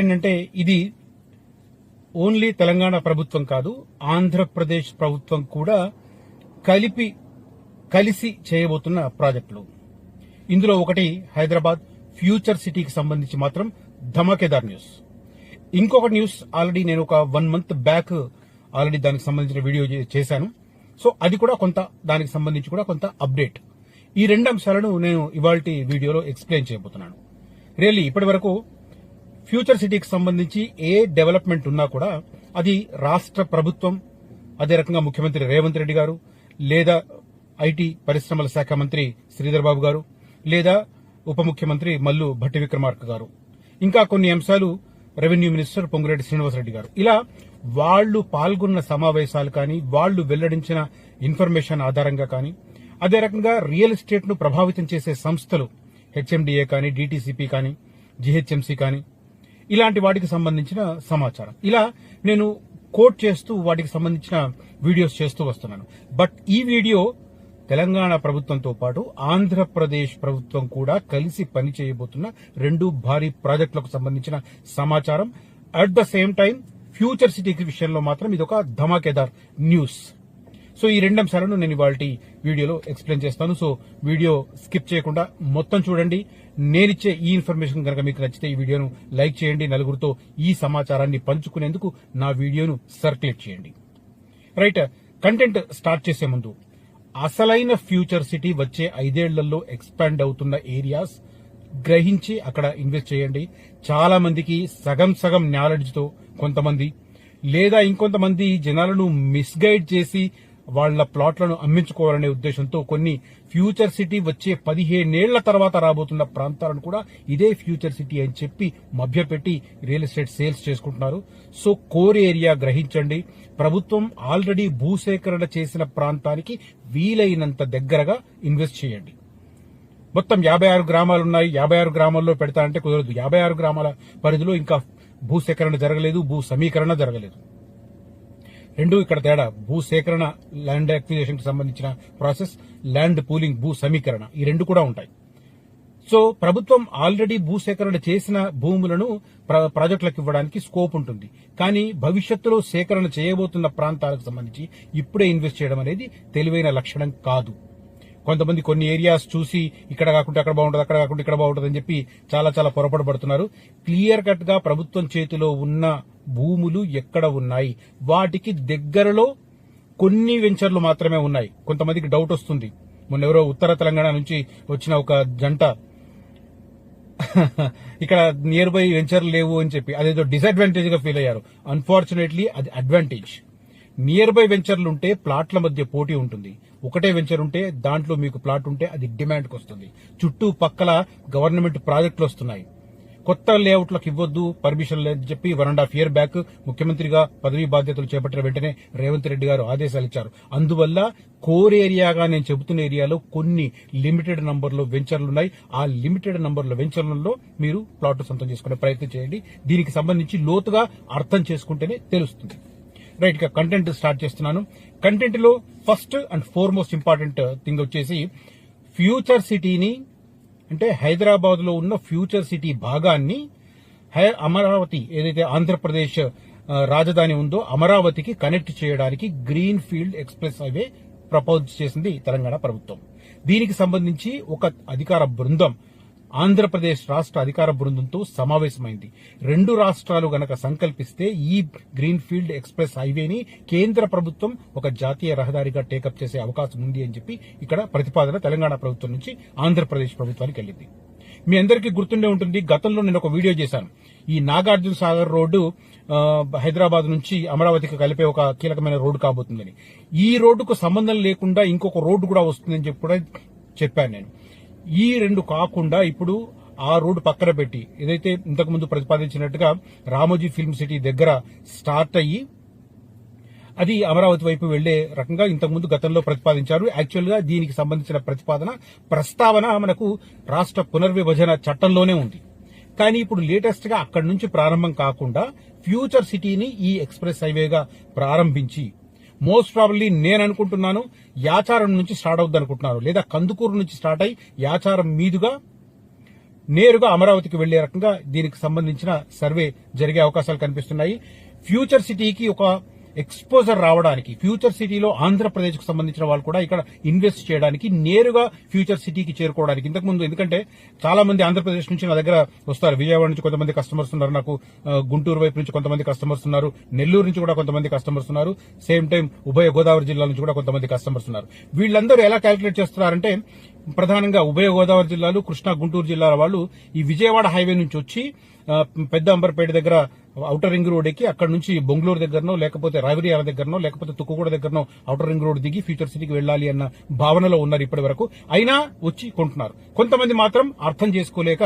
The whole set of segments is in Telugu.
ఏంటంటే ఇది ఓన్లీ తెలంగాణ ప్రభుత్వం కాదు ఆంధ్రప్రదేశ్ ప్రభుత్వం కూడా కలిపి కలిసి చేయబోతున్న ప్రాజెక్టులు. ఇందులో ఒకటి హైదరాబాద్ ఫ్యూచర్ సిటీకి సంబంధించి మాత్రం ధమాకేదార్ న్యూస్. ఇంకొక న్యూస్ ఆల్రెడీ నేను ఒక వన్ మంత్ బ్యాక్ ఆల్రెడీ దానికి సంబంధించిన వీడియో చేశాను. సో అది కూడా కొంత దానికి సంబంధించి కూడా కొంత అప్డేట్. ఈ రెండు అంశాలను నేను ఇవాళ వీడియోలో ఎక్స్ప్లెయిన్ చేయబోతున్నాను. రియల్లీ ఇప్పటి వరకు ఫ్యూచర్ సిటీకి సంబంధించి ఏ డెవలప్మెంట్ ఉన్నా కూడా అది రాష్ట్ర ప్రభుత్వం అదే రకంగా ముఖ్యమంత్రి రేవంత్ రెడ్డి గారు లేదా ఐటీ పరిశ్రమల శాఖ మంత్రి శ్రీధర్ బాబు గారు లేదా ఉప ముఖ్యమంత్రి మల్లు భట్టి విక్రమార్క గారు. ఇంకా కొన్ని అంశాలు రెవెన్యూ మినిస్టర్ పొంగురెడ్డి శ్రీనివాసరెడ్డి గారు. ఇలా వాళ్ళు పాల్గొన్న సమావేశాలు కానీ వాళ్ళు వెల్లడించిన ఇన్ఫర్మేషన్ ఆధారంగా కానీ అదే రకంగా రియల్ ఎస్టేట్ను ప్రభావితం చేసే సంస్థలు హెచ్ఎండిఏ కానీ డీటీసీపీ కానీ జీహెచ్ఎంసీ కానీ ఇలాంటి వాటికి సంబంధించిన సమాచారం. ఇలా నేను కోట్ చేస్తూ వాటికి సంబంధించిన వీడియోస్ చేస్తూ వస్తున్నాను. బట్ ఈ వీడియో తెలంగాణ ప్రభుత్వంతో పాటు ఆంధ్రప్రదేశ్ ప్రభుత్వం కూడా కలిసి పని చేయబోతున్న రెండు భారీ ప్రాజెక్టులకు సంబంధించిన సమాచారం. At the same time future city విషయంలో మాత్రం ఇది ఒక ధమాకేదార్ న్యూస్. సో ఈ రెండు అంశాలను నేను ఇవాళ వీడియోలో ఎక్స్ప్లెయిన్ చేస్తాను. సో వీడియో స్కిప్ చేయకుండా మొత్తం చూడండి. నేనిచ్చే ఈ ఇన్ఫర్మేషన్ కనుక మీకు నచ్చితే ఈ వీడియోను లైక్ చేయండి. నలుగురితో ఈ సమాచారాన్ని పంచుకునేందుకు నా వీడియోను సర్క్యులేట్ చేయండి. రైట్ కంటెంట్ స్టార్ట్ చేసే ముందు అసలైన ఫ్యూచర్ సిటీ వచ్చే ఐదేళ్ళలో ఎక్స్పాండ్ అవుతున్న ఏరియాస్ గ్రహించి అక్కడ ఇన్వెస్ట్ చేయండి. చాలా మందికి సగం సగం నాలెడ్జ్తో కొంతమంది లేదా ఇంకొంతమంది జనాలను మిస్గైడ్ చేసి వాళ్ళ ప్లాట్లను అమ్మించుకోవాలనే ఉద్దేశంతో కొన్ని ఫ్యూచర్ సిటీ వచ్చే పదిహేనేళ్ళ తర్వాత రాబోతున్న ప్రాంతాలను కూడా ఇదే ఫ్యూచర్ సిటీ అని చెప్పి మభ్యపెట్టి రియల్ ఎస్టేట్ సేల్స్ చేసుకుంటున్నారు. సో కోర్ ఏరియా గ్రహించండి. ప్రభుత్వం ఆల్రెడీ భూసేకరణ చేసిన ప్రాంతానికి వీలైనంత దగ్గరగా ఇన్వెస్ట్ చేయండి. మొత్తం యాభై ఆరు గ్రామాలు ఉన్నాయి. యాభై ఆరు గ్రామాల్లో పెడతా అంటే కుదరదు. యాభై ఆరు గ్రామాల పరిధిలో ఇంకా భూసేకరణ జరగలేదు భూ సమీకరణ జరగలేదు. రెండు ఇక్కడ తేడా. భూ సేకరణ ల్యాండ్ అక్విజిషన్కి సంబంధించిన ప్రాసెస్ ల్యాండ్ పూలింగ్ భూ సమీకరణ. ఈ రెండు కూడా ఉంటాయి. సో ప్రభుత్వం ఆల్రెడీ భూసేకరణ చేసిన భూములను ప్రాజెక్టులకు ఇవ్వడానికి స్కోప్ ఉంటుంది. కానీ భవిష్యత్తులో సేకరణ చేయబోతున్న ప్రాంతాలకు సంబంధించి ఇప్పుడే ఇన్వెస్ట్ చేయడం అనేది తెలివైన లక్షణం కాదు. కొంతమంది కొన్ని ఏరియాస్ చూసి ఇక్కడ కాకుండా అక్కడ బాగుంటుంది అక్కడ కాకుండా ఇక్కడ బాగుంటుంది అని చెప్పి చాలా చాలా పొరపాటు పడుతున్నారు క్లియర్ కట్గా ప్రభుత్వం చేతిలో ఉన్న భూములు ఎక్కడ ఉన్నాయి? వాటికి దగ్గరలో కొన్ని వెంచర్లు మాత్రమే ఉన్నాయి. కొంతమందికి డౌట్ వస్తుంది. మొన్న ఎవరో ఉత్తర తెలంగాణ నుంచి వచ్చిన ఒక జంట ఇక్కడ నియర్ బై వెంచర్లు లేవు అని చెప్పి అదేదో డిసడ్వాంటేజ్గా ఫీల్ అయ్యారు. అన్ఫార్చునేట్లీ అది అడ్వాంటేజ్ నియర్ బై వెంచర్లు ఉంటే ప్లాట్ల మధ్య పోటీ ఉంటుంది. ఒకటే వెంచర్ ఉంటే దాంట్లో మీకు ప్లాట్ ఉంటే అది డిమాండ్కి వస్తుంది చుట్టూ పక్కల గవర్నమెంట్ ప్రాజెక్టులు వస్తున్నాయి కొత్త లేఅవుట్లకు ఇవ్వద్దు పర్మిషన్ లేదని చెప్పి one and half year back ముఖ్యమంత్రిగా పదవీ బాధ్యతలు చేపట్టిన వెంటనే రేవంత్ రెడ్డి గారు ఆదేశాలు ఇచ్చారు. అందువల్ల కోర్ ఏరియాగా నేను చెబుతున్న ఏరియాలో కొన్ని లిమిటెడ్ నంబర్లో వెంచర్లు ఉన్నాయి ఆ లిమిటెడ్ నంబర్ల వెంచర్లలో మీరు ప్లాట్ సొంతం చేసుకునే ప్రయత్నం చేయండి. దీనికి సంబంధించి లోతుగా అర్థం చేసుకుంటేనే తెలుస్తుంది. రైట్ ఇక కంటెంట్ స్టార్ట్ చేస్తున్నాను. కంటెంట్లో first and foremost important thing వచ్చేసి ఫ్యూచర్ సిటీని అంటే హైదరాబాద్లో ఉన్న ఫ్యూచర్ సిటీ భాగాన్ని హై- అమరావతి ఏదైతే ఆంధ్రప్రదేశ్ రాజధాని ఉందో అమరావతికి కనెక్ట్ చేయడానికి green field express highway propose చేసింది తెలంగాణ ప్రభుత్వం. దీనికి సంబంధించి ఒక అధికార బృందం ఆంధ్రప్రదేశ్ రాష్ట్ర అధికార బృందంతో సమావేశమైంది. రెండు రాష్ట్రాలు గనక సంకల్పిస్తే ఈ గ్రీన్ఫీల్డ్ ఎక్స్ప్రెస్ హైవేని కేంద్ర ప్రభుత్వం ఒక జాతీయ రహదారిగా టేకప్ చేసే అవకాశం ఉంది అని చెప్పి ఇక్కడ ప్రతిపాదన తెలంగాణ ప్రభుత్వం నుంచి ఆంధ్రప్రదేశ్ ప్రభుత్వానికి వెళ్ళింది. మీ అందరికీ గుర్తుండే ఉంటుంది గతంలో నేను ఒక వీడియో చేశాను. ఈ నాగార్జున సాగర్ రోడ్డు హైదరాబాద్ నుంచి అమరావతికి కలిపే ఒక కీలకమైన రోడ్డు కాబోతుందని. ఈ రోడ్డుకు సంబంధం లేకుండా ఇంకొక రోడ్డు కూడా వస్తుందని చెప్పి కూడా చెప్పాను నేను. ఈ రెండు కాకుండా ఇప్పుడు ఆ రోడ్డు పక్కన పెట్టి ఏదైతే ఇంతకు ముందు ప్రతిపాదించినట్టుగా రామోజీ ఫిల్మ్ సిటీ దగ్గర స్టార్ట్ అయ్యి అది అమరావతి వైపు వెళ్ళే రకంగా ఇంతకుముందు గతంలో ప్రతిపాదించారు. యాక్చువల్గా దీనికి సంబంధించిన ప్రతిపాదన ప్రస్తావన మనకు రాష్ట్ర పునర్విభజన చట్టంలోనే ఉంది. కానీ ఇప్పుడు లేటెస్ట్గా అక్కడి నుంచి ప్రారంభం కాకుండా ఫ్యూచర్ సిటీని ఈ ఎక్స్ప్రెస్ హైవేగా ప్రారంభించి మోస్ట్ ప్రాబ్లీ నేను అనుకుంటున్నాను యాచారం నుంచి స్టార్ట్ అవుద్ది అనుకుంటున్నారు లేదా కందుకూరు నుంచి స్టార్ట్ అయి యాచారం మీదుగా నేరుగా అమరావతికి వెళ్ళే రకంగా దీనికి సంబంధించిన సర్వే జరిగే అవకాశాలు కనిపిస్తున్నాయి. ఫ్యూచర్ సిటీకి ఒక ఎక్స్పోజర్ రావడానికి ఫ్యూచర్ సిటీలో ఆంధ్రప్రదేశ్కు సంబంధించిన వాళ్ళు కూడా ఇక్కడ ఇన్వెస్ట్ చేయడానికి నేరుగా ఫ్యూచర్ సిటీకి చేరుకోవడానికి. ఇంతకుముందు ఎందుకంటే చాలా మంది ఆంధ్రప్రదేశ్ నుంచి నా దగ్గర వస్తారు. విజయవాడ నుంచి కొంతమంది కస్టమర్స్ ఉన్నారు నాకు. గుంటూరు వైపు నుంచి కొంతమంది కస్టమర్స్ ఉన్నారు. నెల్లూరు నుంచి కూడా కొంతమంది కస్టమర్స్ ఉన్నారు. సేమ్ టైం ఉభయ గోదావరి జిల్లా నుంచి కూడా కొంతమంది కస్టమర్స్ ఉన్నారు. వీళ్ళందరూ ఎలా క్యాలిక్యులేట్ చేస్తున్నారంటే ప్రధానంగా ఉభయ గోదావరి జిల్లాలు కృష్ణా గుంటూరు జిల్లాల వాళ్ళు ఈ విజయవాడ హైవే నుంచి వచ్చి పెద్ద అంబర్పేట దగ్గర ఔటర్ రింగ్ రోడ్ ఎక్కి అక్కడ నుంచి బొంగళూరు దగ్గరనో లేకపోతే రావిరియాల దగ్గరనో లేకపోతే తుక్కుగూడ దగ్గరనో ఔటర్ రింగ్ రోడ్ దిగి ఫ్యూచర్ సిటీకి వెళ్ళాలి అన్న భావనలో ఉన్నారు ఇప్పటి వరకు. అయినా వచ్చి కొంటున్నారు. కొంతమంది మాత్రం అర్థం చేసుకోలేక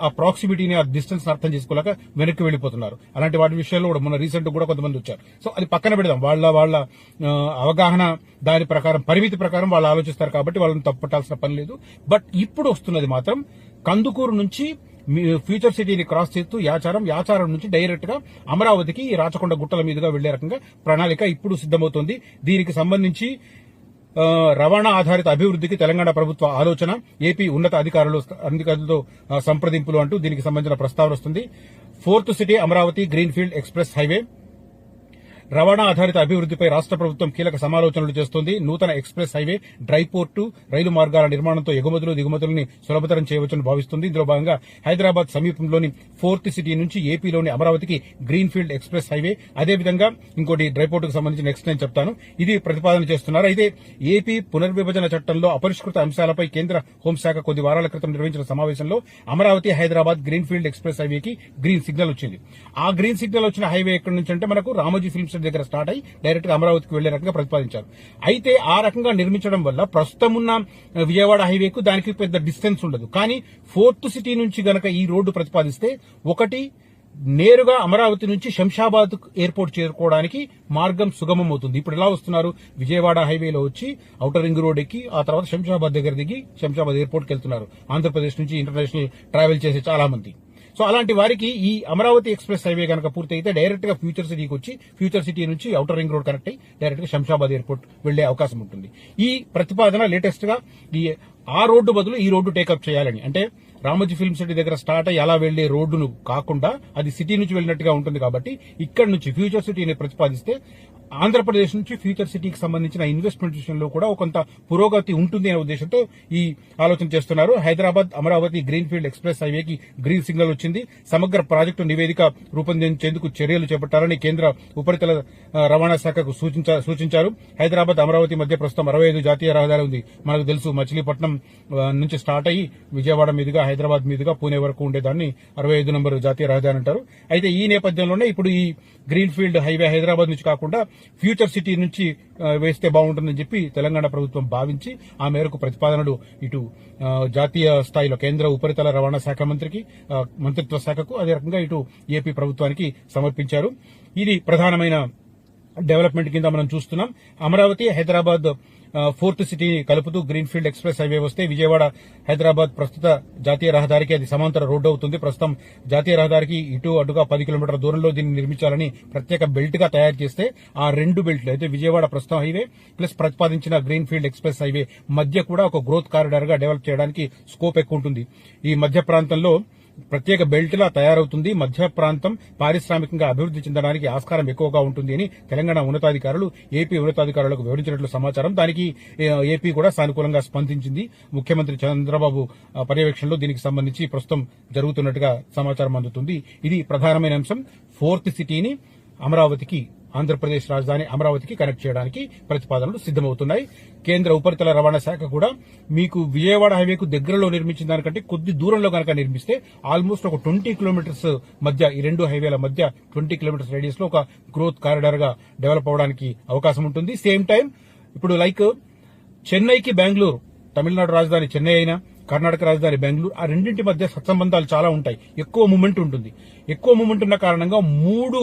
ఆ, ప్రాక్సిమిటీని ఆ డిస్టెన్స్ అర్థం చేసుకోలేక వెనక్కి వెళ్ళిపోతున్నారు. అలాంటి వాటి విషయాల్లో కూడా మొన్న రీసెంట్ కూడా కొంతమంది వచ్చారు. సో అది పక్కన పెడదాం. వాళ్ళ వాళ్ళ అవగాహన దాని ప్రకారం పరిమితి ప్రకారం వాళ్ళు ఆలోచిస్తారు కాబట్టి వాళ్ళని తప్పట్టాల్సిన పని లేదు. బట్ ఇప్పుడు వస్తున్నది మాత్రం కందుకూరు నుంచి ఫ్యూచర్ సిటీని క్రాస్ చేస్తూ యాచారం యాచారం నుంచి డైరెక్ట్గా అమరావతికి రాచకొండ గుట్టల మీదుగా వెళ్ళే రకంగా ప్రణాళిక ఇప్పుడు సిద్దమవుతోంది దీనికి సంబంధించి రవాణా ఆధారిత అభివృద్ధికి తెలంగాణ ప్రభుత్వ ఆలోచన ఏపీ ఉన్నత అధికారులు అధికారులతో సంప్రదింపులు అంటూ దీనికి సంబంధించిన ప్రస్తావన వస్తుంది. Fourth city Amaravati greenfield express highway రవాణా ఆధారిత అభివృద్ధిపై రాష్ట్ర ప్రభుత్వం కీలక సమాలోచనలు చేస్తోంది. నూతన ఎక్స్ప్రెస్ హైవే డ్రై పోర్టు రైలు మార్గాల నిర్మాణంతో ఎగుమతులు దిగుమతులని సులభతరం చేయవచ్చని భావిస్తుంది. ఇందులో భాగంగా హైదరాబాద్ సమీపంలోని ఫోర్త్ సిటీ నుంచి ఏపీలోని అమరావతికి గ్రీన్ఫీల్డ్ ఎక్స్ప్రెస్ హైవే. అదేవిధంగా ఇంకోటి డ్రై పోర్టుకు సంబంధించి నెక్స్ట్ నేను చెప్తాను. ఇది ప్రతిపాదన చేస్తున్నారు. అయితే ఏపీ పునర్విభజన చట్టంలో అపరిష్కృత అంశాలపై కేంద్ర హోంశాఖ కొద్ది వారాల క్రితం నిర్వహించిన సమావేశంలో అమరావతి హైదరాబాద్ గ్రీన్ఫీల్డ్ ఎక్స్ప్రెస్ హైవేకి గ్రీన్ సిగ్నల్ వచ్చింది. ఆ గ్రీన్ సిగ్నల్ వచ్చిన హైవే ఎక్కడి నుంచి అంటే మనకు రామోజీ ఫిల్మ్స్ సిటీ దగ్గర స్టార్ట్ అయ్యి డైరెక్ట్గా అమరావతికి వెళ్ళే రకంగా ప్రతిపాదించారు. అయితే ఆ రకంగా నిర్మించడం వల్ల ప్రస్తుతం ఉన్న విజయవాడ హైవేకు దానికి పెద్ద డిస్టెన్స్ ఉండదు. కానీ ఫోర్త్ సిటీ నుంచి గనక ఈ రోడ్డు ప్రతిపాదిస్తే ఒకటి నేరుగా అమరావతి నుంచి శంషాబాద్ ఎయిర్పోర్ట్ చేరుకోవడానికి మార్గం సుగమం అవుతుంది. ఇప్పుడు ఎలా వస్తున్నారు? విజయవాడ హైవేలో వచ్చి ఔటర్ రింగ్ రోడ్ ఎక్కి ఆ తర్వాత శంషాబాద్ దగ్గర దిగి శంషాబాద్ ఎయిర్పోర్ట్కి వెళ్తున్నారు. ఆంధ్రప్రదేశ్ నుంచి ఇంటర్నేషనల్ ట్రావెల్ చేసే చాలా మంది సో అలాంటి వారికి ఈ అమరావతి ఎక్స్ప్రెస్ హైవే కనుక పూర్తయితే డైరెక్ట్గా ఫ్యూచర్ సిటీకి వచ్చి ఫ్యూచర్ సిటీ నుంచి ఔటర్ రింగ్ రోడ్ కనెక్ట్ అయ్యి డైరెక్ట్గా శంషాబాద్ ఎయిర్పోర్ట్ వెళ్ళే అవకాశం ఉంటుంది. ఈ ప్రతిపాదన లేటెస్ట్గా ఈ ఆ రోడ్డు బదులు ఈ రోడ్డు టేకప్ చేయాలని. అంటే రామోజీ ఫిల్మ్ సిటీ దగ్గర స్టార్ట్ అయ్యి అలా వెళ్ళే రోడ్డును కాకుండా అది సిటీ నుంచి వెళ్ళినట్టుగా ఉంటుంది కాబట్టి ఇక్కడ నుంచి ఫ్యూచర్ సిటీని ప్రతిపాదిస్తే ఆంధ్రప్రదేశ్ నుంచి ఫ్యూచర్ సిటీకి సంబంధించిన ఇన్వెస్ట్మెంట్ విషయంలో కూడా కొంత పురోగతి ఉంటుంది అనే ఉద్దేశంతో ఈ ఆలోచన చేస్తున్నారు. హైదరాబాద్ అమరావతి గ్రీన్ఫీల్డ్ ఎక్స్ప్రెస్ హైవేకి గ్రీన్ సిగ్నల్ వచ్చింది. సమగ్ర ప్రాజెక్టు నివేదిక రూపొందించేందుకు చర్యలు చేపట్టాలని కేంద్ర ఉపరితల రవాణా శాఖకు సూచించారు. హైదరాబాద్ అమరావతి మధ్య ప్రస్తుతం అరవై ఐదు జాతీయ రహదారి ఉంది. మనకు తెలుసు మచిలీపట్నం నుంచి స్టార్ట్ అయ్యి విజయవాడ మీదుగా హైదరాబాద్ మీదుగా పూణే వరకు ఉండేదాన్ని అరవై ఐదు నంబర్ జాతీయ రహదారి అంటారు. అయితే ఈ నేపథ్యంలోనే ఇప్పుడు ఈ గ్రీన్ ఫీల్డ్ హైవే హైదరాబాద్ నుంచి కాకుండా ఫ్యూచర్ సిటీ నుంచి వేస్తే బాగుంటుందని చెప్పి తెలంగాణ ప్రభుత్వం భావించి ఆ మేరకు ప్రతిపాదనలు ఇటు జాతీయ స్థాయిలో కేంద్ర ఉపరితల రవాణా శాఖ మంత్రికి మంత్రిత్వ శాఖకు అదే రకంగా ఇటు ఏపీ ప్రభుత్వానికి సమర్పించారు. ఇది ప్రధానమైన డెవలప్మెంట్ కింద మనం చూస్తున్నాం. అమరావతి హైదరాబాద్ ఫోర్త్ సిటీని కలుపుతూ గ్రీన్ఫీల్డ్ ఎక్స్ప్రెస్ హైవే వస్తే విజయవాడ హైదరాబాద్ ప్రస్తుత జాతీయ రహదారికి అది సమాంతర రోడ్డు అవుతుంది. ప్రస్తుతం జాతీయ రహదారికి ఇటు అటుగా పది కిలోమీటర్ల దూరంలో దీన్ని నిర్మించాలని ప్రత్యేక బెల్ట్గా తయారు చేస్తే ఆ రెండు బెల్ట్లు అయితే విజయవాడ ప్రస్తుతం హైవే ప్లస్ ప్రతిపాదించిన గ్రీన్ఫీల్డ్ ఎక్స్ప్రెస్ హైవే మధ్య కూడా ఒక గ్రోత్ కారిడార్గా డెవలప్ చేయడానికి స్కోప్ ఎక్కువ ఉంటుంది. ఈ మధ్య ప్రాంతంలో ప్రత్యేక బెల్ట్ లా తయారవుతుంది. మధ్య ప్రాంతం పారిశ్రామికంగా అభివృద్ధి చెందడానికి ఆస్కారం ఎక్కువగా ఉంటుంది అని తెలంగాణ ఉన్నతాధికారులు ఏపీ ఉన్నతాధికారులకు వివరించినట్లు సమాచారం. దానికి ఏపీ కూడా సానుకూలంగా స్పందించింది. ముఖ్యమంత్రి చంద్రబాబు పర్యవేక్షణలో దీనికి సంబంధించి ప్రస్తుతం జరుగుతున్నట్టుగా సమాచారం అందుతుంది. ఇది ప్రధానమైన అంశం. ఫోర్త్ సిటీని అమరావతికి ఆంధ్రప్రదేశ్ రాజధాని అమరావతికి కనెక్ట్ చేయడానికి ప్రతిపాదనలు సిద్దమవుతున్నాయి కేంద్ర ఉపరితల రవాణా శాఖ కూడా మీకు విజయవాడ హైవేకు దగ్గరలో నిర్మించిన దానికంటే కొద్ది దూరంలో కనుక నిర్మిస్తే ఆల్మోస్ట్ ఒక ట్వంటీ కిలోమీటర్స్ మధ్య ఈ రెండు హైవేల మధ్య ట్వంటీ కిలోమీటర్స్ రేడియస్లో ఒక గ్రోత్ కారిడార్గా డెవలప్ అవడానికి అవకాశం ఉంటుంది. సేమ్ టైం ఇప్పుడు లైక్ చెన్నైకి బెంగళూరు తమిళనాడు రాజధాని చెన్నై అయినా కర్ణాటక రాజధాని బెంగళూరు ఆ రెండింటి మధ్య సత్సంబంధాలు చాలా ఉంటాయి. ఎక్కువ మూమెంట్ ఉంటుంది. ఎక్కువ మూమెంట్ ఉన్న కారణంగా మూడు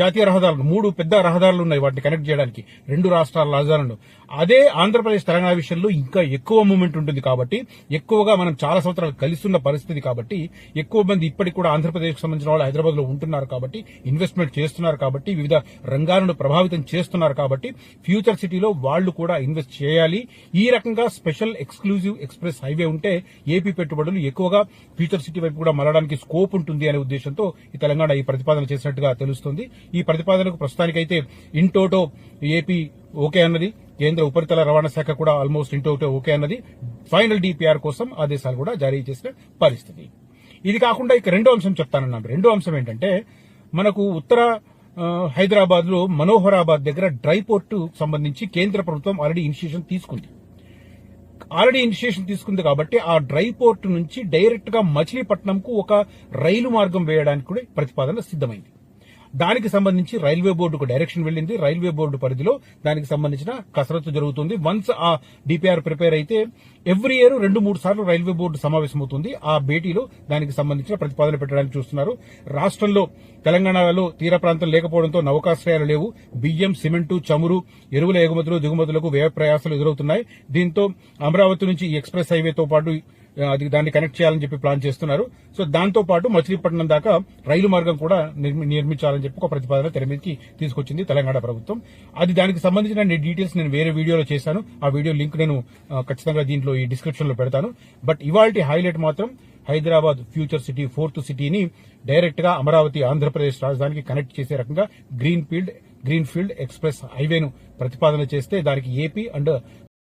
జాతీయ రహదారులు మూడు పెద్ద రహదారులు ఉన్నాయి వాటిని కనెక్ట్ చేయడానికి. రెండు రాష్ట్రాల రాజధానులు. అదే ఆంధ్రప్రదేశ్ తెలంగాణ విషయంలో ఇంకా ఎక్కువ మూమెంట్ ఉంటుంది కాబట్టి ఎక్కువగా మనం చాలా సంవత్సరాలు కలిస్తున్న పరిస్థితి కాబట్టి ఎక్కువ మంది ఇప్పటికి కూడా ఆంధ్రప్రదేశ్ సంబంధించిన వాళ్ళు హైదరాబాద్లో ఉంటున్నారు కాబట్టి ఇన్వెస్ట్మెంట్ చేస్తున్నారు కాబట్టి వివిధ రంగాలను ప్రభావితం చేస్తున్నారు కాబట్టి ఫ్యూచర్ సిటీలో వాళ్ళు కూడా ఇన్వెస్ట్ చేయాలి. ఈ రకంగా స్పెషల్ ఎక్స్క్లూజివ్ ఎక్స్ప్రెస్ హైవే ఉంటే ఏపీ పెట్టుబడులు ఎక్కువగా ఫ్యూచర్ సిటీ వైపు కూడా మరడానికి స్కోప్ ఉంటుంది అనే ఉద్దేశంతో ఈ తెలంగాణ ఈ ప్రతిపాదన చేసినట్టుగా తెలుస్తుంది ఈ ప్రతిపాదనకు ప్రస్తుతానికైతే ఇంటోటో ఏపీ ఓకే అన్నది. కేంద్ర ఉపరితల రవాణా శాఖ కూడా ఆల్మోస్ట్ ఇంటోటో ఓకే అన్నది. ఫైనల్ డిపిఆర్ కోసం ఆదేశాలు కూడా జారీ చేసిన పరిస్థితి. ఇది కాకుండా ఇక రెండో అంశం చెప్తానన్నాను రెండో అంశం ఏంటంటే మనకు ఉత్తర హైదరాబాద్లో మనోహరాబాద్ దగ్గర డ్రై పోర్టు సంబంధించి కేంద్ర ప్రభుత్వం ఆల్రెడీ ఇనిషియేషన్ తీసుకుంది. ఆల్రెడీ ఇనిషియేషన్ తీసుకుంది కాబట్టి ఆ డ్రై పోర్ట్ నుంచి డైరెక్ట్గా మచిలీపట్నంకు ఒక రైలు మార్గం వేయడానికి కూడా ప్రతిపాదన సిద్ధమైంది. దానికి సంబంధించి రైల్వే బోర్డుకు డైరెక్షన్ వెళ్ళింది. రైల్వే బోర్డు పరిధిలో దానికి సంబంధించిన కసరత్తు జరుగుతుంది. వన్స్ ఆ డిపిఆర్ ప్రిపేర్ అయితే ఎవ్రీ ఇయర్ రెండు మూడు సార్లు రైల్వే బోర్డు సమావేశమవుతుంది. ఆ భేటీలో దానికి సంబంధించిన ప్రతిపాదన పెట్టడానికి చూస్తున్నారు. రాష్ట్రంలో తెలంగాణలో తీర ప్రాంతం లేకపోవడంతో నౌకాశ్రయాలు లేవు. బియ్యం సిమెంటు చమురు ఎరువుల ఎగుమతులు దిగుమతులకు వ్యయ ప్రయాసాలు ఎదురవుతున్నాయి. దీంతో అమరావతి నుంచి ఈ ఎక్స్ప్రెస్ హైవేతో పాటు అది దాన్ని కనెక్ట్ చేయాలని చెప్పి ప్లాన్ చేస్తున్నారు. సో దాంతో పాటు మచిలీపట్నం దాకా రైలు మార్గం కూడా నిర్మి- నిర్మించాలని చెప్పి ఒక ప్రతిపాదన తెర మీదకి తీసుకొచ్చింది తెలంగాణ ప్రభుత్వం. అది దానికి సంబంధించిన డీటెయిల్స్ నేను వేరే వీడియోలో చేశాను. ఆ వీడియో లింక్ నేను ఖచ్చితంగా దీంట్లో ఈ డిస్క్రిప్షన్లో పెడతాను. బట్ ఇవాళ హైలైట్ మాత్రం హైదరాబాద్ ఫ్యూచర్ సిటీ ఫోర్త్ సిటీని డైరెక్ట్గా అమరావతి ఆంధ్రప్రదేశ్ రాజధానికి కనెక్ట్ చేసే రకంగా green field green field express హైవేను ప్రతిపాదన చేస్తే దానికి ఏపీ అండ్